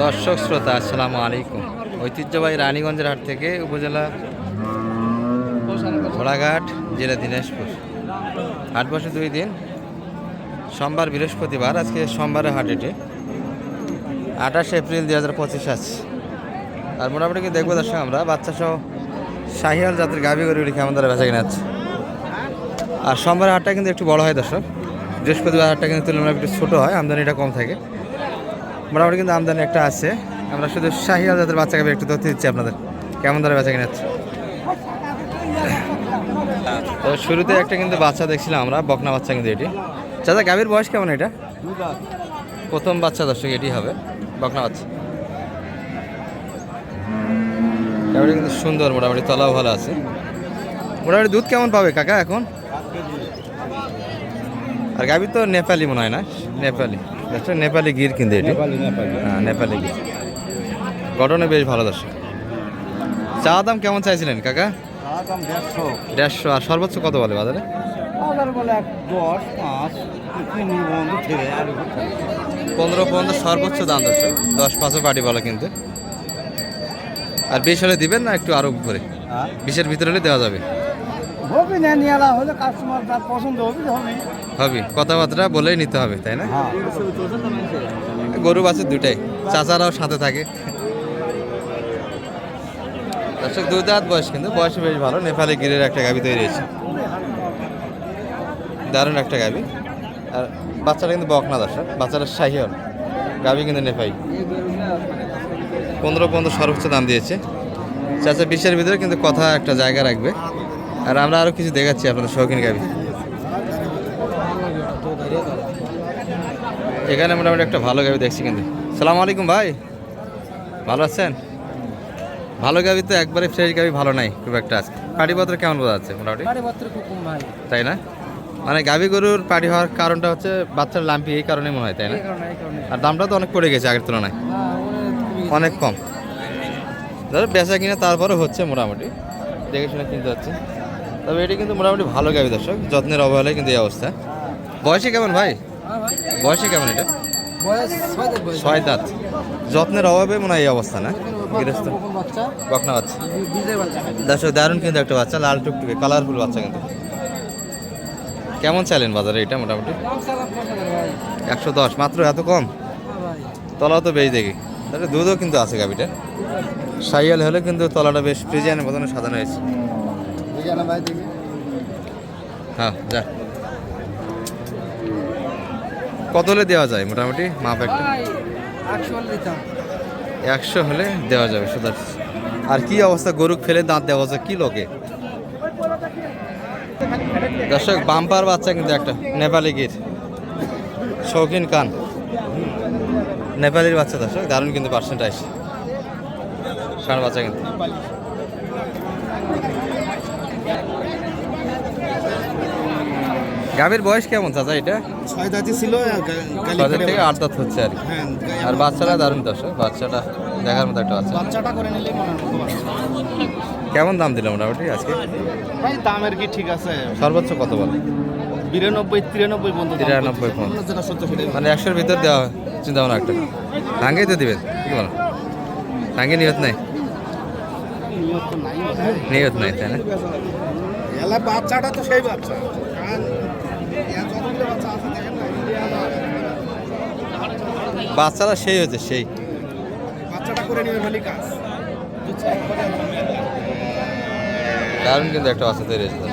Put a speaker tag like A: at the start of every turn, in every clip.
A: দর্শক শ্রোতা, আসসালামু আলাইকুম। ঐতিহ্যবাহী রানীগঞ্জের হাট থেকে উপজেলা ঘোড়াঘাট, জেলা দিনাজপুর। হাট বসে দুই দিন। সোমবার বৃহস্পতিবার, আজকে সোমবারে হাট এটি। আঠাশে এপ্রিল দুই হাজার পঁচিশ আছে আর মোটামুটি দেখব দর্শক আমরা বাচ্চা সহ শাহিয়াল জাতের গাভি গরুগুলি কেমন দ্বারা বেচা কিনে যাচ্ছে আর সোমবারের হাটটা কিন্তু একটু বড় হয় দর্শক। বৃহস্পতিবার হাটটা কিন্তু তুলনামূলক একটু ছোটো হয়, আমদানিটা কম থাকে। মোটামুটি কিন্তু আমদানি একটা আছে। আমরা শুধু শাহিয়াল জাতের বাচ্চা গাভি একটু তথ্য দিচ্ছি আপনাদের। কেমন দ্বারা বেচা কিনে তো শুরুতে একটা কিন্তু বাচ্চা দেখছিলাম আমরা, বকনা বাচ্চা কিন্তু এটি। চাচা, গাভীর বয়স কেমন এটা? প্রথম বাচ্চা দর্শক, এটি হবে, বকনা বাচ্চা। গাভীটা কিন্তু সুন্দর, মোটামুটি তলাও ভালো আছে। মোটামুটি দুধ কেমন পাবে কাকা এখন? আর গাভীর তো নেপালি মনে হয় না? নেপালি। দর্শক নেপালি গির কিন্তু এটি। হ্যাঁ নেপালি গির। গঠনে বেশ ভালো দর্শক। চা দাম কেমন চাইছিলেন কাকা?
B: দেড়শো।
A: আর সর্বোচ্চ কত বলে বাজারে? পনেরো পর্যন্ত সর্বোচ্চ দাম দশ দশ পাঁচও পাটি বলে কিন্তু। আর বিশ হলে দিবেন না একটু আরও করে বিশের ভিতরে হলে দেওয়া যাবে।
B: হবে না নিয়ে হলে কাস্টমার পছন্দ হবে হবে।
A: কথাবার্তা বলেই নিতে হবে তাই না?
B: হ্যাঁ।
A: গরু বাছুর দুটাই চাচারাও সাথে থাকে। দর্শক দুই দাঁত বয়স কিন্তু বয়সে বেশ ভালো। নেপালি গিরের একটা গাবি তৈরি হয়েছে। দারুণ একটা গাবি আর বাচ্চাটা কিন্তু বকনা দর্শক। বাচ্চাটা শাহিয়ল গাবি কিন্তু নেপাই পনেরো পর্যন্ত সর্বোচ্চ দাম দিয়েছে। চাচা বিশের ভিতরে কিন্তু কথা একটা জায়গা রাখবে। আর আমরা আরও কিছু দেখাচ্ছি আপনাদের শৌখিন গাবি এখানে মোটামুটি একটা ভালো গাবি দেখছি কিন্তু। সালাম আলাইকুম ভাই। ভালো আছেন? ভালো গাবি তো একবারে ফ্রেশ গাবি ভালো নাই খুব একটা আজকে। পাটিপত্র কেমন বোঝা যাচ্ছে মোটামুটি? তাই না? মানে গাবি গরুর পাটি হওয়ার কারণটা হচ্ছে বাচ্চার লাম্পি এই কারণে মনে হয় তাই না? আর দামটা তো অনেক পড়ে গেছে আগের তুলনায়।
B: হ্যাঁ
A: অনেক কম। ধরো বেচা কিনা তারপরে হচ্ছে মোটামুটি। দেখে শুনে কিনতে হচ্ছে তবে এটি কিন্তু মোটামুটি ভালো গাবি দর্শক যত্নের অবহেলায় কিন্তু এই অবস্থা। বয়সে কেমন ভাই? বয়সে কেমন এটা?
B: ছয়
A: দাঁত যত্নের অভাবে মনে হয় এই অবস্থা না? গৃহস্থ। বকনা বাচ্চা। দর্শক দারুণ কিন্তু একটা বাচ্চা লাল টুকটুকে কালারফুল বাচ্চা কিন্তু। কেমন চাইলেন বাজারে এটা মোটামুটি? একশো দশ মাত্র এত কম?
B: হ্যাঁ
A: তলাও তো বেশ দেখি। তাহলে দুধও কিন্তু আছে গাবিটা সাইয়াল হলে কিন্তু তলাটা বেশ ফ্রিজিয়ানের মতন সাজানো হয়েছে। হ্যাঁ যা। কত হলে দেওয়া যায় মোটামুটি? মাপ একটা।
B: একশো হলে
A: দেওয়া যাবে শুধু আর কি অবস্থা? গরু ফেলে দাঁত দেওয়া যায় কি লোকে? দর্শক বাম্পার বাচ্চা কিন্তু একটা নেপালি গির। শৌখিন কান নেপালির বাচ্চা দর্শক দারুণ কিন্তু পার্সেন্টাইজ ষাঁড় বাচ্চা কিন্তু। গাভীর বয়স কেমন চাচা এটা?
B: ছয় দাঁতি ছিল
A: ছয় থেকে আট দাঁত হচ্ছে আর কি।
B: হ্যাঁ
A: আর বাচ্চাটা দারুণ দর্শক বাচ্চাটা দেখার মতো একটা বাচ্চা।
B: বাচ্চাটা করে নিলে
A: কেমন দাম দিল মোটামুটি আজকে?
B: ভাই দামের কি ঠিক আছে?
A: সর্বোচ্চ কত বলে?
B: বিরানব্বই তিরানব্বই পর্যন্ত
A: তিরানব্বই। পর্যন্ত। মানে একশোর ভিতর দেওয়া চিন্তা ভাবনা একটা। ভাঙ্গেই তো দিবেন কি বলো ভাঙ্গে নিয়ত নাই?
B: নিয়ত নাই।
A: তাই না?
B: বাচ্চাটা তো সেই বাচ্চা।
A: বাচ্চারা সেই হচ্ছে সেই।
B: বাচ্চাটা করে নিবে খালি কাজ।
A: দারুণ কিন্তু একটা বাচ্চা তৈরি হয়েছে।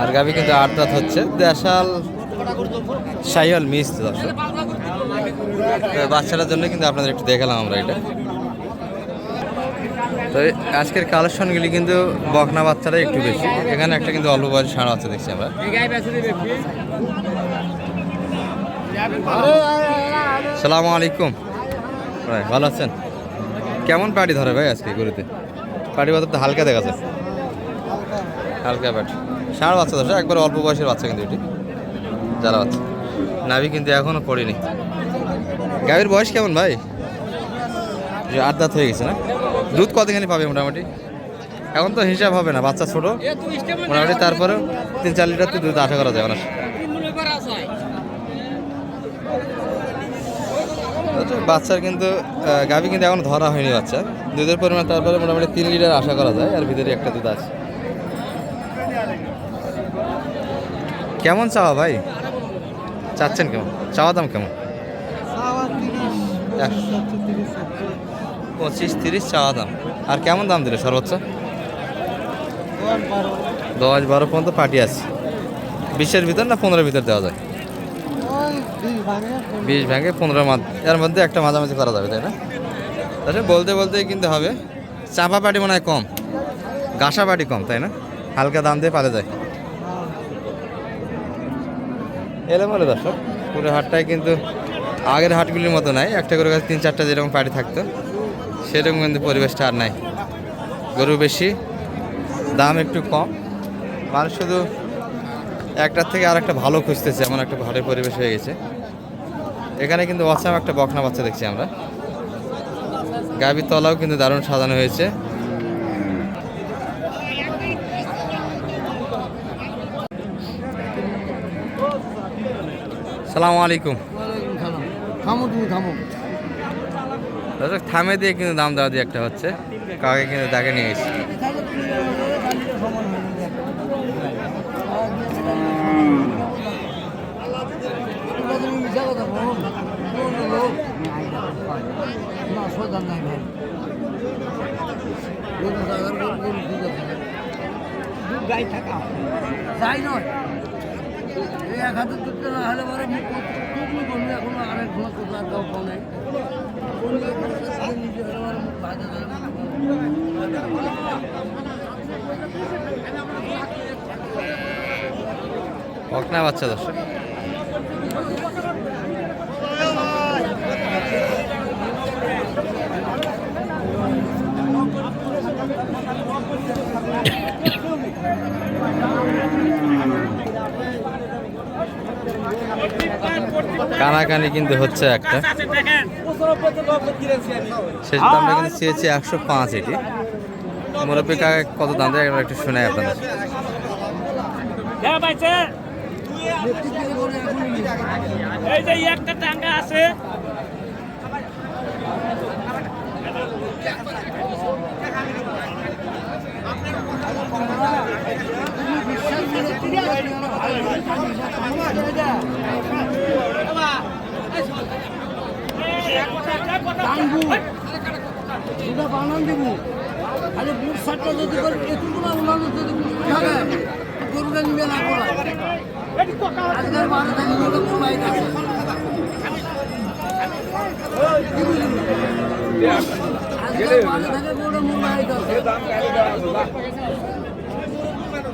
A: আর গাবি কিন্তু আট দাঁত হচ্ছে। দেশাল সাইহল মিস দর্শক। বাচ্চাটার জন্য কিন্তু আপনাদের একটু দেখালাম আমরা এটা। তো আজকের কালেকশনগুলি কিন্তু বকনা বাচ্চারা একটু বেশি। এখানে একটা কিন্তু অল্প বয়সী ষাঁড় বাচ্চা দেখছি আমরা। সালামু আলাইকুম। ভাই, ভালো আছেন? কেমন পাটি ধরে ভাই আজকে গরুতে? পাটি বাজার তো হালকা দেখা যায়। হালকা পাটি। ষাঁড় বাচ্চা দশ একবার অল্প বয়সের বাচ্চা কিন্তু এটি। যারা বাচ্চা। নাভি কিন্তু এখনও পড়িনি। গাভীর বয়স কেমন ভাই? আট দাঁত হয়ে গেছে না? দুধ কতখানি পাবে মোটামুটি? এখন তো হিসাব হবে না বাচ্চা ছোট। মোটামুটি তারপরেও তিন চার লিটার তো দুধ আশা করা যায় অনার্স আচ্ছা, বাচ্চার কিন্তু গাভী কিন্তু এখন ধরা হয়নি বাচ্চা। দুধের পরিমাণ তারপরে মোটামুটি তিন লিটার আশা করা যায় আর ভিতরে একটা দুধ আছে। কেমন চাওয়া ভাই? চাচ্ছেন কেমন? চাওয়া দাম কেমন? পঁচিশ, তিরিশ, চাওয়া দাম। আর কেমন দাম দিলে সর্বোচ্চ? দশ বারো পর্যন্ত পার্টি আছে। বিশের ভিতর না পনেরোর ভিতর দেওয়া যায়? বিশ ভেঙে পনেরো এর মধ্যে একটা মাঝামাঝি করা যাবে, তাই না? তাহলে বলতে বলতেই কিন্তু হবে, চাপা পাটি মনে হয় কম, গাসা পাটি কম, তাই না? হালকা দাম দিয়ে পালে যায়। এলে বলে দর্শক, পুরো হাটটাই কিন্তু আগের হাটগুলির মতো নাই, একটা করে তিন চারটা যেরকম পাটি থাকতো। সেরকম কিন্তু পরিবেশটা আর নাই। গরু বেশি, দাম একটু কম। মানুষ শুধু একটার থেকে আর একটা ভালো খুঁজতেছে, এমন একটা ঘরের পরিবেশ হয়ে গেছে। এখানে কিন্তু অসাম একটা বকনা বাচ্চা দেখছি আমরা। গাভীর তলাও কিন্তু দারুণ সাজানো হয়েছে। সালামু আলাইকুম।
B: থামো তুমি, থামো।
A: দর্শক, থামে দিয়ে কিন্তু দাম দেওয়া দিয়ে একটা হচ্ছে। কাকে কিন্তু তাকে নিয়ে এসেছি।
C: যাই নয়। এই এক হাতে দুধটা না হলে পরে মুখ টুকলি করলে এখন আরেক ঘুমা কোথাও আর কাউ নেই। নিজে হলে পরে মুখ ভাজা যায়
A: বাচ্চা দর্শক কানাকানি কিন্তু হচ্ছে একটা। শেষ দামটা কিন্তু চেয়েছে একশো পাঁচ এটি। মুরব্বী কাকা কত দাম দেয়? একবার একটু শোনাই আপনাদের।
D: এই যে একটা টাঙ্গা আছে।
C: দুটা বানান দিব খালি বুট শার্টটা যদি করে এটুকুনা উলানো যদি থাকে গরুটা নিবে না করা আজকের বারো থেকে গরু মোবাইল আছে আজকের বারো থেকে মোবাইল আছে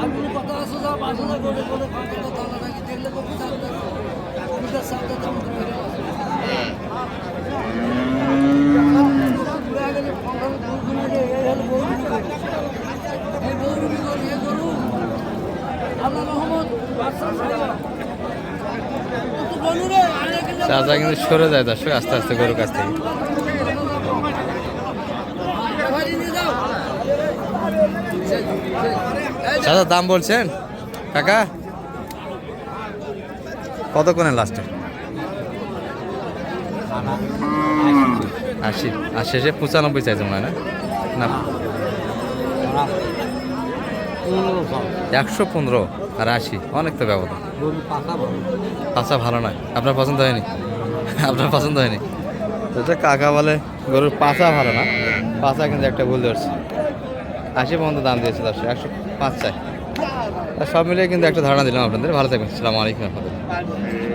C: আর কোনো কথা আছে যা পাঁচ হাজার করে করে পাঁচ হাজার নাকি দেখলে
A: চাচা কিন্তু সরে যায় দর্শক, আস্তে আস্তে গরুর কাছ থেকে। চাচা, দাম বলছেন? কাকা? কত লাস্টে আশি। আর শেষে পঁচানব্বই চাইছে মনে হয়, না? না। একশো পনেরো আর আশি। অনেক তো ব্যবধান। পাশা ভালো নয়। আপনার পছন্দ হয়নি? আপনার পছন্দ হয়নি? এটা কাকা বলে গরুর পাশা ভালো না। পাশা কিন্তু একটা ভুল ধরছে। আশি পর্যন্ত দাম দিয়েছে দর্শক, একশো পাঁচ চাই। সব মিলিয়ে কিন্তু একটা ধারণা দিলাম আপনাদের। ভালো থাকবেন সালামু আলাইকুম রহমতুল্লাহ।